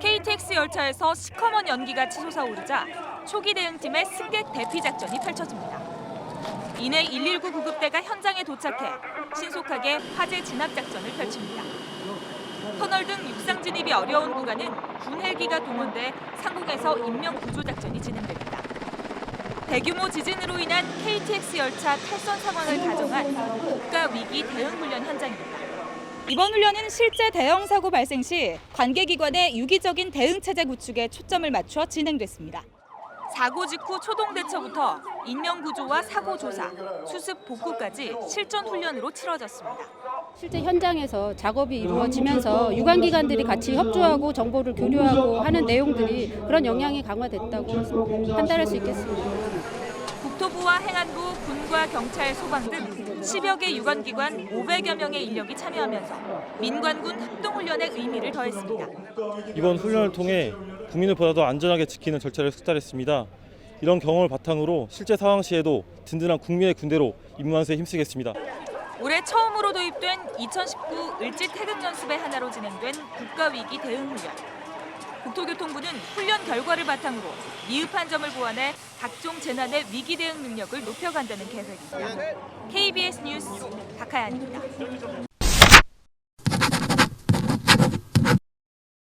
KTX 열차에서 시커먼 연기가 치솟아 오르자 초기 대응팀의 승객 대피 작전이 펼쳐집니다. 이내 119 구급대가 현장에 도착해 신속하게 화재 진압 작전을 펼칩니다. 터널 등 육상 진입이 어려운 구간은 군 헬기가 동원돼 상공에서 인명 구조 작전이 진행됩니다. 대규모 지진으로 인한 KTX 열차 탈선 상황을 가정한 국가 위기 대응 훈련 현장입니다. 이번 훈련은 실제 대형 사고 발생 시 관계기관의 유기적인 대응 체제 구축에 초점을 맞춰 진행됐습니다. 사고 직후 초동 대처부터 인명 구조와 사고 조사, 수습 복구까지 실전 훈련으로 치러졌습니다. 실제 현장에서 작업이 이루어지면서 유관기관들이 같이 협조하고 정보를 교류하고 하는 내용들이 그런 영향이 강화됐다고 판단할 수 있겠습니다. 국토부와 행안부, 군과 경찰, 소방 등 10여 개 유관기관 500여 명의 인력이 참여하면서 민관군 합동훈련의 의미를 더했습니다. 이번 훈련을 통해 국민을 보다 더 안전하게 지키는 절차를 숙달했습니다. 이런 경험을 바탕으로 실제 상황 시에도 든든한 국민의 군대로 임무완수에 힘쓰겠습니다. 올해 처음으로 도입된 2019 을지 태극 연습의 하나로 진행된 국가위기 대응 훈련. 국토교통부는 훈련 결과를 바탕으로 미흡한 점을 보완해 각종 재난의 위기 대응 능력을 높여간다는 계획입니다. KBS 뉴스 박하연입니다.